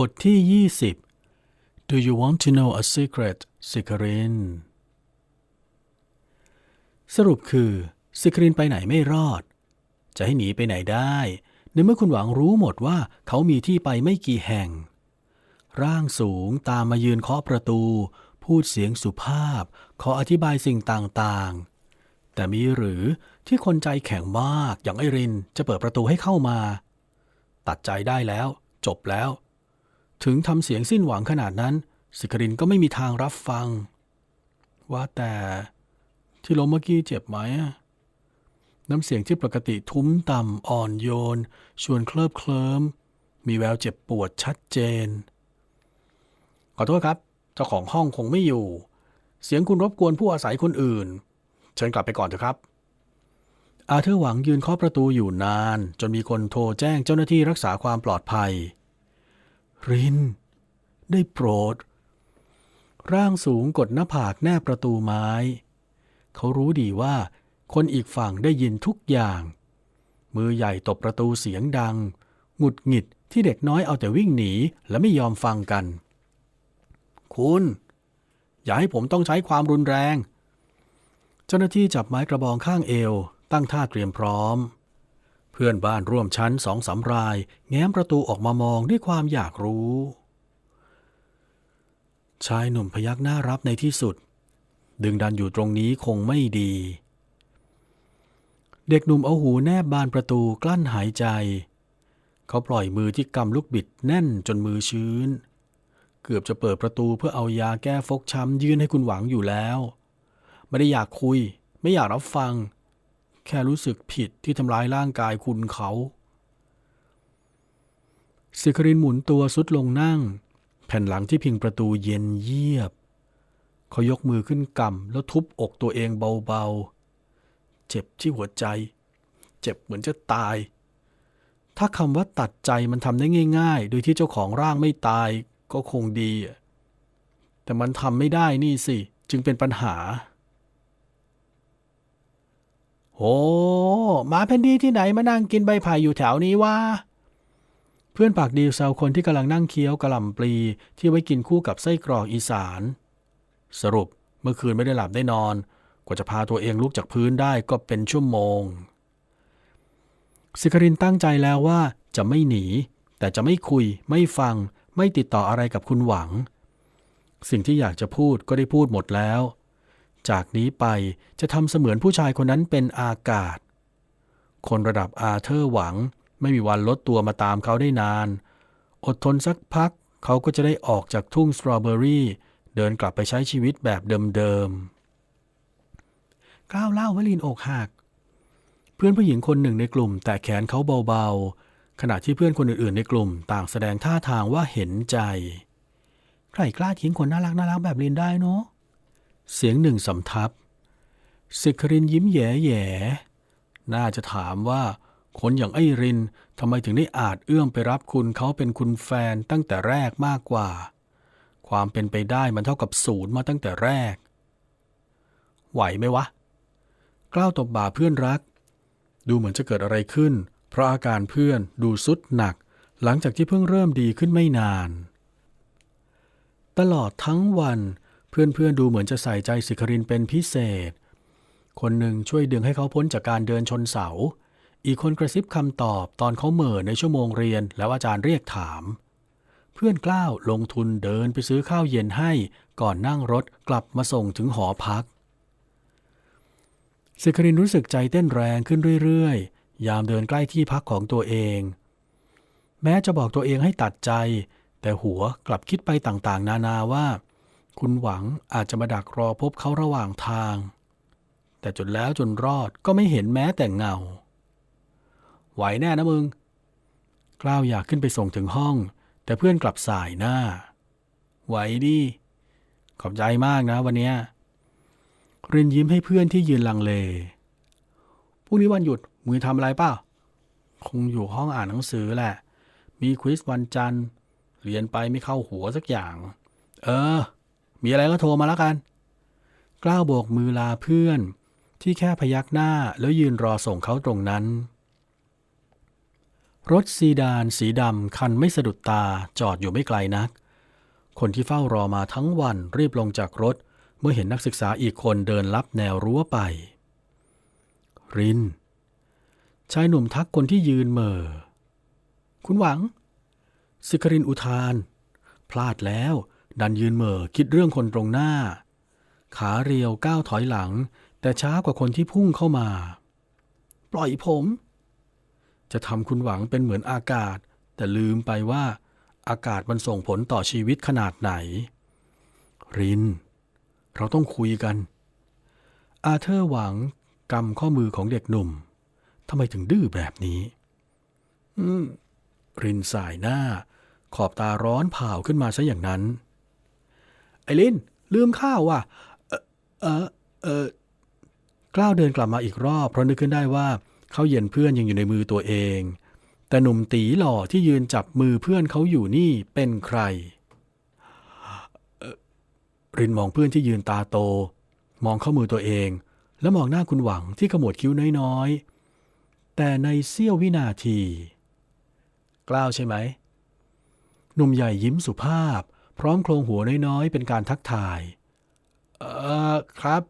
บทที่ 20 Do you want to know a secret สิครินสรุปคือสิครินไปไหนไม่รอด จะให้หนีไปไหนได้ในเมื่อคุณหวังรู้หมดว่าเขามีที่ไปไม่กี่แห่ง ร่างสูงตามมายืนเคาะประตู พูดเสียงสุภาพ ขออธิบายสิ่งต่างๆ แต่มีหรือที่คนใจแข็งมากอย่างไอรินจะเปิดประตูให้เข้ามา ตัดใจได้แล้ว จบแล้ว ถึงทำเสียงสิ้นหวังขนาดนั้น สิครินก็ไม่มีทางรับฟัง ว่าแต่ที่ล้มเมื่อกี้เจ็บไหมน้ำเสียงที่ปกติทุ้มต่ำอ่อนโยน ชวนเคลิบเคลิ้ม มีแววเจ็บปวดชัดเจน ขอโทษครับ เจ้าของห้องคงไม่อยู่ เสียงคุณรบกวนผู้อาศัยคนอื่น เชิญกลับไปก่อนเถอะครับ อาเธอร์หวังยืนเคาะประตูอยู่นาน จนมีคนโทรแจ้งเจ้าหน้าที่รักษาความปลอดภัย ริน ได้โปรด ร่างสูงกดหน้าผากแนบประตูไม้ เขารู้ดีว่าคนอีกฝั่งได้ยินทุกอย่าง มือใหญ่ตบประตูเสียงดัง หงุดหงิดที่เด็กน้อยเอาแต่วิ่งหนีและไม่ยอมฟังกัน คุณ อย่าให้ผมต้องใช้ความรุนแรง เจ้าหน้าที่จับไม้กระบองข้างเอว ตั้งท่าเตรียมพร้อม เพื่อนบ้านร่วมชั้นสองสามราย แง้มประตูออกมามองด้วยความอยากรู้ ชายหนุ่มพยักหน้ารับในที่สุด ดึงดันอยู่ตรงนี้คงไม่ดี เด็กหนุ่มเอาหูแนบบานประตูกลั้นหายใจ เขาปล่อยมือที่กำลูกบิดแน่นจนมือชื้น เกือบจะเปิดประตูเพื่อเอายาแก้ฟกช้ำยื่นให้คุณหวังอยู่แล้ว ไม่ได้อยากคุย ไม่อยากรับฟัง แค่รู้สึกผิดที่ทำร้ายร่างกายคุณเขาสิครินหมุนตัวสุดลงนั่ง แผ่นหลังที่พิงประตูเย็นเยียบ เขายกมือขึ้นกำแล้วทุบอกตัวเองเบาๆ เจ็บที่หัวใจ เจ็บเหมือนจะตาย ถ้าคำว่าตัดใจมันทำได้ง่าย ๆ โดยที่เจ้าของร่างไม่ตายก็คงดี แต่มันทำไม่ได้นี่สิ จึงเป็นปัญหา โอ้หมาแผ่นดีที่ไหนมานั่งกินใบไผ่อยู่แถวนี้วะเพื่อนปากดีแซวคนที่กำลังนั่งเคี้ยวกระหล่ำปลีที่ไว้กินคู่กับไส้กรอกอีสาน สรุปเมื่อคืนไม่ได้หลับได้นอน กว่าจะพาตัวเองลุกจากพื้นได้ก็เป็นชั่วโมง สิครินตั้งใจแล้วว่าจะไม่หนี แต่จะไม่คุย ไม่ฟัง ไม่ติดต่ออะไรกับคุณหวัง สิ่งที่อยากจะพูดก็ได้พูดหมดแล้ว จากนี้ไปจะทำเสมือนผู้ชายคนนั้นเป็นอากาศ คนระดับอาเธอร์หวังไม่มีวันลดตัวมาตามเขาได้นาน อดทนสักพักเขาก็จะได้ออกจากทุ่งสตรอเบอรี่เดินกลับไปใช้ชีวิตแบบเดิมๆก้าวเล่าวลินอกหัก เพื่อนผู้หญิงคนหนึ่งในกลุ่ม แตะแขนเขาเบาๆ ขณะที่เพื่อนคนอื่นๆในกลุ่ม ต่างแสดงท่าทางว่าเห็นใจ ใครกล้าทิ้งคนน่ารักน่ารักแบบลินได้เนาะ เสียงหนึ่งสำทับสิครินยิ้มแย่ๆน่าจะถามว่า คนอย่างไอ้รินทำไมถึงได้อาจเอื้อมไปรับคุณเขาเป็นคุณแฟนตั้งแต่แรกมากกว่า ความเป็นไปได้มันเท่ากับศูนย์มาตั้งแต่แรก ไหวไหมวะ กล้าวตบบ่าเพื่อนรัก ดูเหมือนจะเกิดอะไรขึ้น เพราะอาการเพื่อนดูสุดหนัก หลังจากที่เพิ่งเริ่มดีขึ้นไม่นาน ตลอดทั้งวัน เพื่อนๆดูเหมือนจะใส่ใจสิครินเป็นพิเศษ คนหนึ่งช่วยดึงให้เขาพ้นจากการเดินชนเสา อีกคนกระซิบคำตอบตอนเขาเหม่อในชั่วโมงเรียนแล้วอาจารย์เรียกถาม เพื่อนกล้าวลงทุนเดินไปซื้อข้าวเย็นให้ก่อนนั่งรถกลับมาส่งถึงหอพักสิครินรู้สึกใจเต้นแรงขึ้นเรื่อยๆ ยามเดินใกล้ที่พักของตัวเอง แม้จะบอกตัวเองให้ตัดใจ แต่หัวกลับคิดไปต่างๆ นานาว่า คุณหวังอาจจะมาดักรอพบเขาระหว่างทาง แต่จนแล้วจนรอดก็ไม่เห็นแม้แต่เงา ไหวแน่นะมึง กล้าวอยากขึ้นไปส่งถึงห้อง แต่เพื่อนกลับสายหน้า ไหวดิ ขอบใจมากนะวันเนี้ยรินยิ้มให้เพื่อนที่ยืนลังเล พรุ่งนี้วันหยุดมึงทำอะไรเปล่า คงอยู่ห้องอ่านหนังสือแหละ มีควิสวันจันทร์ เรียนไปไม่เข้าหัวสักอย่าง เออ มีอะไรก็โทรมาแล้วกัน กล้าวโบกมือลาเพื่อน ที่แค่พยักหน้าแล้วยืนรอส่งเขาตรงนั้น รถซีดานสีดำคันไม่สะดุดตาจอดอยู่ไม่ไกลนัก คนที่เฝ้ารอมาทั้งวันรีบลงจากรถ เมื่อเห็นนักศึกษาอีกคนเดินลับแนวรั้วไป ริน ชายหนุ่มทักคนที่ยืนเมอคุณหวังสิครินอุทาน พลาดแล้ว ดันยืนเหม่อคิดเรื่องคนตรงหน้า ขาเรียวก้าวถอยหลัง แต่ช้ากว่าคนที่พุ่งเข้ามา ปล่อยผม จะทำคุณหวังเป็นเหมือนอากาศ แต่ลืมไปว่า อากาศมันส่งผลต่อชีวิตขนาดไหน ริน เราต้องคุยกัน อาเธอร์หวังกำข้อมือของเด็กหนุ่มทำไมถึงดื้อแบบนี้ อืม รินสายหน้า ขอบตาร้อนเผาขึ้นมาซะอย่างนั้น ไอลิน ลืมข้าวว่ะ เออเออเออกล้าวเดินกลับมาอีกรอบ เพราะนึกขึ้นได้ว่าข้าวเย็นเพื่อนยังอยู่ในมือตัวเอง แต่หนุ่มตีหล่อที่ยืนจับมือเพื่อนเขาอยู่นี่เป็นใคร รินมองเพื่อนที่ยืนตาโต มองเข้ามือตัวเอง แล้วมองหน้าคุณหวังที่ขมวดคิ้วน้อยๆ แต่ในเสี้ยววินาที กล้าวใช่ไหมหนุ่มใหญ่ยิ้มสุภาพ พร้อมโครงหัวน้อยๆ เป็นการทักทาย เอ่อครับ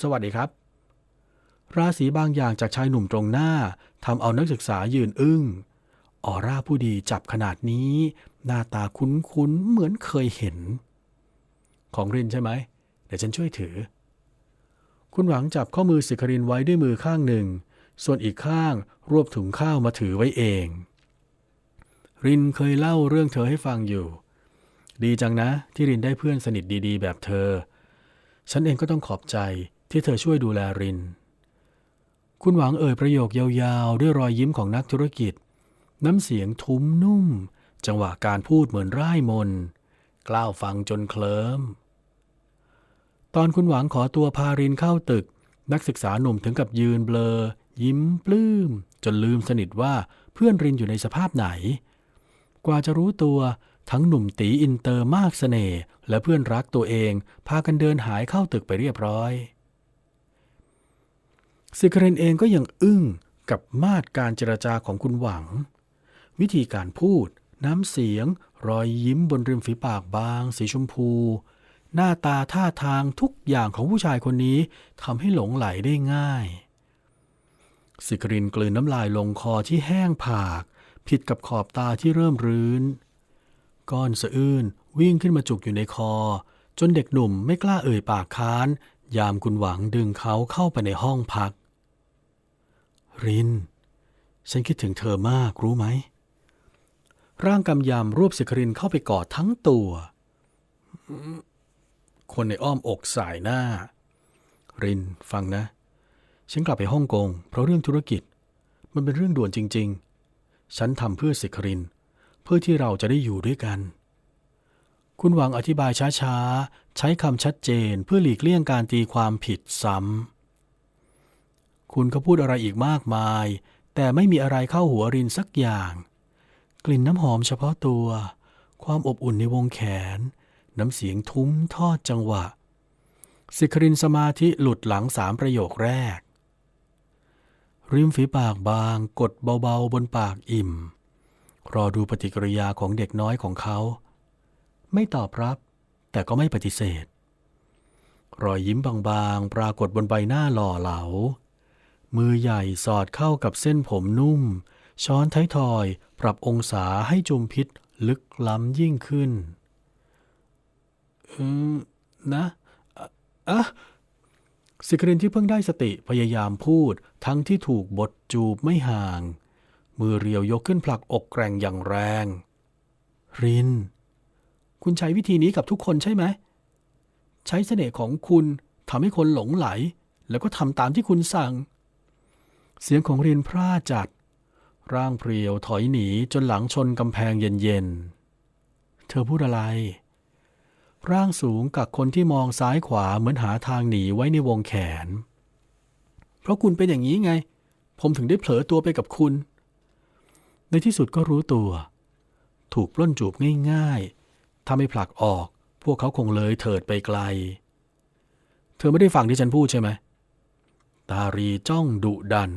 สวัสดีครับ ราศีบางอย่างจากชายหนุ่มตรงหน้าทำเอานักศึกษายืนอึ้ง ออร่าผู้ดีจับขนาดนี้ หน้าตาคุ้นๆ เหมือนเคยเห็น ของรินใช่ไหม เดี๋ยวฉันช่วยถือ คุณหวังจับข้อมือสิครินไว้ด้วยมือข้างหนึ่ง ส่วนอีกข้างรวบถุงข้าวมาถือไว้เองรินเคยเล่าเรื่องเธอให้ฟังอยู่ ดีจังนะ ที่รินได้เพื่อนสนิทดีๆ แบบเธอ ฉันเองก็ต้องขอบใจที่เธอช่วยดูแลริน คุณหวังเอ่ยประโยคยาวๆ ด้วยรอยยิ้มของนักธุรกิจ น้ำเสียงทุ้มนุ่ม จังหวะการพูดเหมือนร่ายมน กล้าวฟังจนเคลิ้มตอนคุณหวังขอตัวพารินเข้าตึก นักศึกษาหนุ่มถึงกับยืนเบลอ ยิ้มปลื้ม จนลืมสนิทว่าเพื่อนรินอยู่ในสภาพไหน กว่าจะรู้ตัว ทั้งหนุ่มตีอินเตอร์มากเสน่ห์และเพื่อนรักตัวเองพากันเดินหายเข้าตึกไปเรียบร้อยสิกเรนเองก็ยังอึ้งกับมาดการเจรจาของคุณหวัง วิธีการพูด น้ำเสียง รอยยิ้มบนริมฝีปากบาง สีชมพู หน้าตาท่าทางทุกอย่างของผู้ชายคนนี้ทำให้หลงไหลได้ง่ายสิกรินกลืนน้ำลายลงคอที่แห้งผาก ผิดกับขอบตาที่เริ่มรื้น ก้อนสะอื้นวิ่งขึ้นมาจุกอยู่ในคอ จนเด็กหนุ่มไม่กล้าเอ่ยปากค้าน ยามคุณหวังดึงเขาเข้าไปในห้องพัก ริน ฉันคิดถึงเธอมากรู้ไหม ร่างกำยำรวบสิครินเข้าไปกอดทั้งตัว คนในอ้อมอกสายหน้า รินฟังนะ ฉันกลับไปฮ่องกงเพราะเรื่องธุรกิจ มันเป็นเรื่องด่วนจริง ๆ ฉันทำเพื่อสิครินเพื่อที่เราจะได้อยู่ด้วยกัน คุณหวังอธิบายช้าๆ ใช้คำชัดเจนเพื่อหลีกเลี่ยงการตีความผิดซ้ำ คุณก็พูดอะไรอีกมากมาย แต่ไม่มีอะไรเข้าหัวรินสักอย่าง กลิ่นน้ำหอมเฉพาะตัว ความอบอุ่นในวงแขน น้ำเสียงทุ้มทอดจังหวะ สิครินสมาธิหลุดหลังสามประโยคแรก ริมฝีปากบางกดเบาๆบนปากอิ่ม รอดูปฏิกิริยาของเด็กน้อยของเขา ไม่ตอบรับ แต่ก็ไม่ปฏิเสธ รอยยิ้มบางๆ ปรากฏบนใบหน้าหล่อเหลา มือใหญ่สอดเข้ากับเส้นผมนุ่ม ช้อนท้ายทอย ปรับองศาให้จุมพิษลึกล้ำยิ่งขึ้น อืม นะอะอะสิกรินที่เพิ่งได้สติพยายามพูดทั้งที่ถูกบทจูบไม่ห่าง มือเรียวยกขึ้นผลักอกแกร่งอย่างแรง ริน คุณใช้วิธีนี้กับทุกคนใช่ไหม ใช้เสน่ห์ของคุณทำให้คนหลงไหล แล้วก็ทำตามที่คุณสั่ง เสียงของรินพร่าจัด ร่างเพรียวถอยหนีจนหลังชนกำแพงเย็นๆ เธอพูดอะไร ร่างสูงกับคนที่มองซ้ายขวาเหมือนหาทางหนีไว้ในวงแขน เพราะคุณเป็นอย่างนี้ไง ผมถึงได้เผลอตัวไปกับคุณ ในที่สุดก็รู้ตัว ถูกปล้นจูบง่ายๆ ถ้าไม่ผลักออก พวกเขาคงเลยเถิดไปไกล เธอไม่ได้ฟังที่ฉันพูดใช่ไหม ตารีจ้องดุดัน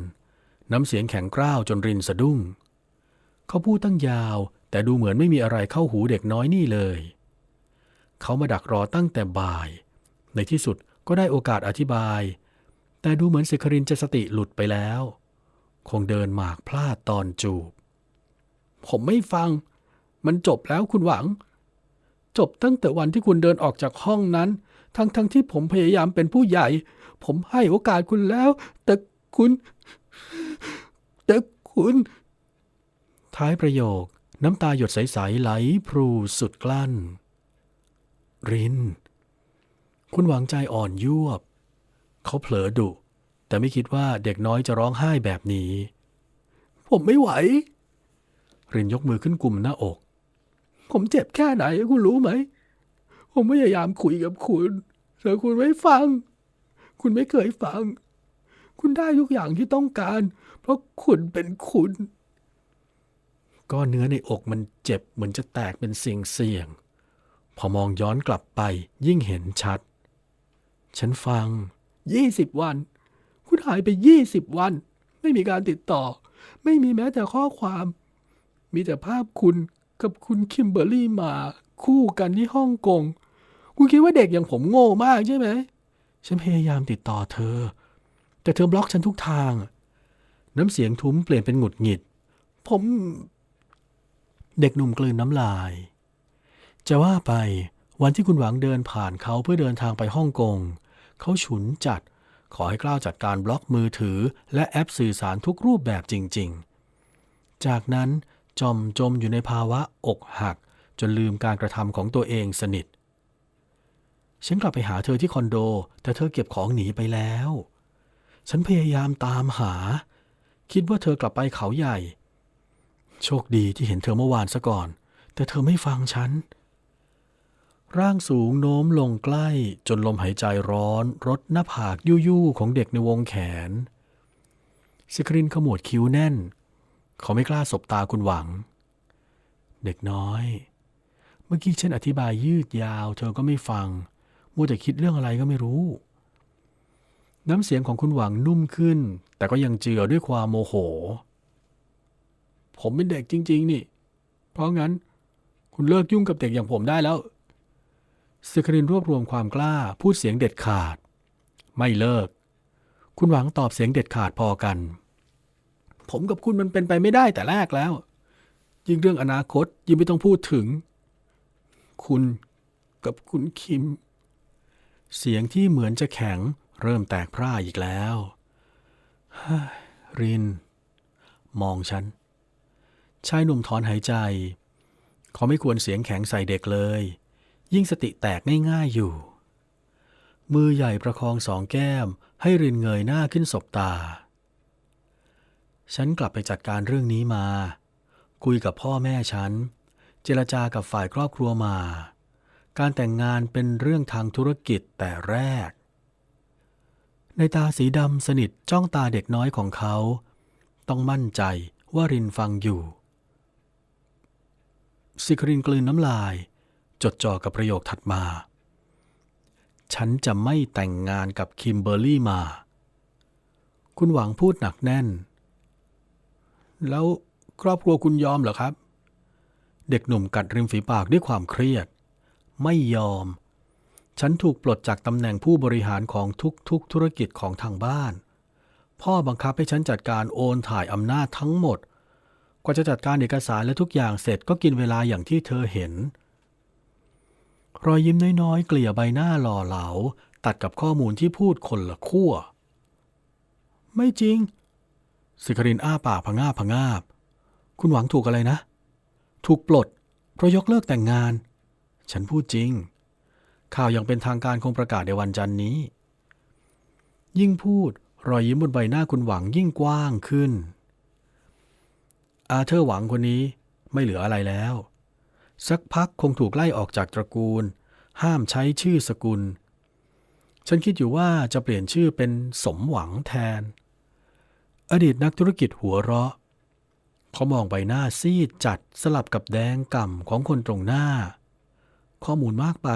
น้ำเสียงแข็งกร้าวจนรินสะดุ้ง เขาพูดตั้งยาว แต่ดูเหมือนไม่มีอะไรเข้าหูเด็กน้อยนี่เลย เขามาดักรอตั้งแต่บ่าย ในที่สุดก็ได้โอกาสอธิบาย แต่ดูเหมือนสิครินจะสติหลุดไปแล้ว คงเดินหมากพลาดตอนจูบ ผมไม่ฟัง มันจบแล้วคุณหวัง จบตั้งแต่วันที่คุณเดินออกจากห้องนั้น ทั้งทั้งที่ผมพยายามเป็นผู้ใหญ่ ผมให้โอกาสคุณแล้ว แต่คุณ แต่คุณ ท้ายประโยค น้ำตาหยดใสๆไหลพรูสุดกลั้น ริน คุณหวังใจอ่อนยวบ เขาเผลอดุแต่ไม่คิดว่าเด็กน้อยจะร้องไห้แบบนี้ ผมไม่ไหว รินยกมือขึ้นกลุ่มหน้าอก ผมเจ็บแค่ไหนคุณรู้ไหม ผมพยายามคุยกับคุณ แต่คุณไม่ฟัง คุณไม่เคยฟัง คุณได้ทุกอย่างที่ต้องการ เพราะคุณเป็นคุณก้อนเนื้อในอกมันเจ็บเหมือนจะแตกเป็นเสียงเสียง พอมองย้อนกลับไปยิ่งเห็นชัด ฉันฟังยี่สิบวัน คุณหายไปยี่สิบวัน ไม่มีการติดต่อ ไม่มีแม้แต่ข้อความ มีแต่ภาพคุณกับคุณคิมเบอร์รี่มาคู่กันที่ฮ่องกง คุณคิดว่าเด็กอย่างผมโง่มากใช่ไหม ฉันพยายามติดต่อเธอ แต่เธอบล็อกฉันทุกทาง น้ำเสียงทุ้มเปลี่ยนเป็นหงุดหงิด ผม เด็กหนุ่มกลืนน้ำลาย จะว่าไปวันที่คุณหวังเดินผ่านเขาเพื่อเดินทางไปฮ่องกง เขาฉุนจัด ขอให้กล้าวจัดการบล็อกมือถือ และแอปสื่อสารทุกรูปแบบจริง ๆ จากนั้น จอมจมอยู่ในภาวะอกหัก จนลืมการกระทำของตัวเองสนิท ฉันกลับไปหาเธอที่คอนโด แต่เธอเก็บของหนีไปแล้ว ฉันพยายามตามหา คิดว่าเธอกลับไปเขาใหญ่ โชคดีที่เห็นเธอเมื่อวานซะก่อน แต่เธอไม่ฟังฉัน ร่างสูงโน้มลงใกล้ จนลมหายใจร้อน รดหน้าผากยู่ๆของเด็กในวงแขนสิครินขมวดคิ้วแน่น เขาไม่กล้าสบตาคุณหวัง เด็กน้อย เมื่อกี้ฉันอธิบายยืดยาว เธอก็ไม่ฟัง มัวแต่คิดเรื่องอะไรก็ไม่รู้ น้ำเสียงของคุณหวังนุ่มขึ้น แต่ก็ยังเจือด้วยความโมโห ผมเป็นเด็กจริง ๆ นี่ เพราะงั้น คุณเลิกยุ่งกับเด็กอย่างผมได้แล้วสิครินรวบรวมความกล้าพูดเสียงเด็ดขาด ไม่เลิก คุณหวังตอบเสียงเด็ดขาดพอกัน ผมกับคุณมันเป็นไปไม่ได้แต่แรกแล้ว ยิ่งเรื่องอนาคตยิ่งไม่ต้องพูดถึง คุณกับคุณคิม เสียงที่เหมือนจะแข็งเริ่มแตกพร่าอีกแล้วริน มองฉัน ชายหนุ่มถอนหายใจ เขาไม่ควรเสียงแข็งใส่เด็กเลย ยิ่งสติแตกง่ายๆอยู่ มือใหญ่ประคองสองแก้มให้รินเงยหน้าขึ้นสบตา ฉันกลับไปจัดการเรื่องนี้มา คุยกับพ่อแม่ฉัน เจรจากับฝ่ายครอบครัวมา การแต่งงานเป็นเรื่องทางธุรกิจแต่แรก ในตาสีดำสนิทจ้องตาเด็กน้อยของเขา ต้องมั่นใจว่ารินฟังอยู่ สิครินกลืนน้ำลาย จดจ่อกับประโยคถัดมา ฉันจะไม่แต่งงานกับคิมเบอร์รี่มา คุณหวังพูดหนักแน่น แล้วครอบครัวคุณยอมเหรอครับ เด็กหนุ่มกัดริมฝีปากด้วยความเครียด ไม่ยอม ฉันถูกปลดจากตำแหน่งผู้บริหารของทุกๆ ธุรกิจของทางบ้าน พ่อบังคับให้ฉันจัดการโอนถ่ายอำนาจทั้งหมด กว่าจะจัดการเอกสารและทุกอย่างเสร็จก็กินเวลาอย่างที่เธอเห็น รอยยิ้มน้อยๆ เกลี่ยใบหน้าหล่อเหลา ตัดกับข้อมูลที่พูดคนละขั้ว ไม่จริง สิครินอ้าปากพงาบพงาบ คุณหวังถูกอะไรนะ ถูกปลด เพราะยกเลิกแต่งงาน ฉันพูดจริง ข่าวอย่างเป็นทางการคงประกาศในวันจันนี้ ยิ่งพูดรอยยิ้มบนใบหน้าคุณหวังยิ่งกว้างขึ้น อาเธอร์หวังคนนี้ไม่เหลืออะไรแล้ว สักพักคงถูกไล่ออกจากตระกูล ห้ามใช้ชื่อสกุล ฉันคิดอยู่ว่าจะเปลี่ยนชื่อเป็นสมหวังแทน อดีตนักธุรกิจหัวเราะ เขามองใบหน้าซีดจัดสลับกับแดงก่ำของคนตรงหน้า ข้อมูลมากไป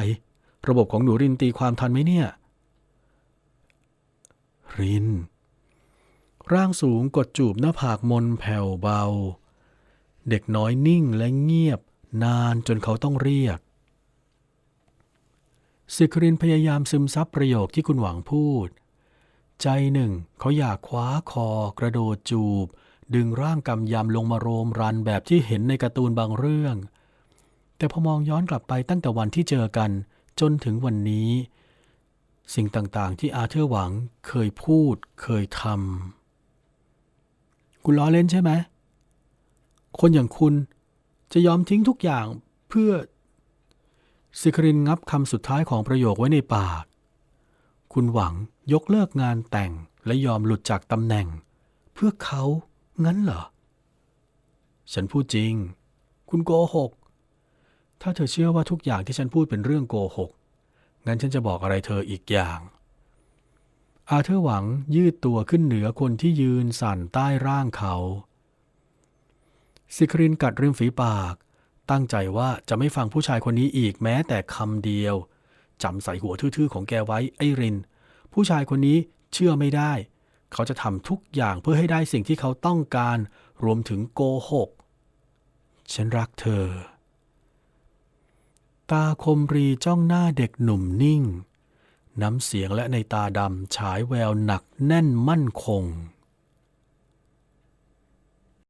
ระบบของหนูรินตีความทันไหมเนี่ย ริน ร่างสูงกดจูบหน้าผากมนแผ่วเบา เด็กน้อยนิ่งและเงียบ นานจนเขาต้องเรียกสิครินพยายามซึมซับประโยคที่คุณหวังพูด ใจหนึ่งเขาอยากคว้าคอกระโดดจูบ ดึงร่างกำยำลงมาโรมรันแบบที่เห็นในการ์ตูนบางเรื่อง แต่พอมองย้อนกลับไปตั้งแต่วันที่เจอกันจนถึงวันนี้ สิ่งต่างๆ ที่อาเธอร์หวังเคยพูดเคยทำคุณล้อเล่นใช่ไหม คนอย่างคุณจะยอมทิ้งทุกอย่างเพื่อสิครินงับคำสุดท้ายของประโยคไว้ในปาก คุณหวัง ยกเลิกงานแต่งและยอมหลุดจากตำแหน่ง เพื่อเขางั้นเหรอ ฉันพูดจริง คุณโกหก ถ้าเธอเชื่อว่าทุกอย่างที่ฉันพูดเป็นเรื่องโกหก งั้นฉันจะบอกอะไรเธออีกอย่าง อาเธอร์หวังยืดตัวขึ้นเหนือคนที่ยืนสั่นใต้ร่างเขาสิครินกัดริมฝีปาก ตั้งใจว่าจะไม่ฟังผู้ชายคนนี้อีกแม้แต่คำเดียวจำใส่หัวทื่อๆของแกไว้ไอริน ผู้ชายคนนี้เชื่อไม่ได้ เขาจะทำทุกอย่างเพื่อให้ได้สิ่งที่เขาต้องการ รวมถึงโกหก ฉันรักเธอ ตาคมรีจ้องหน้าเด็กหนุ่มนิ่ง น้ำเสียงและในตาดำฉายแววหนักแน่นมั่นคง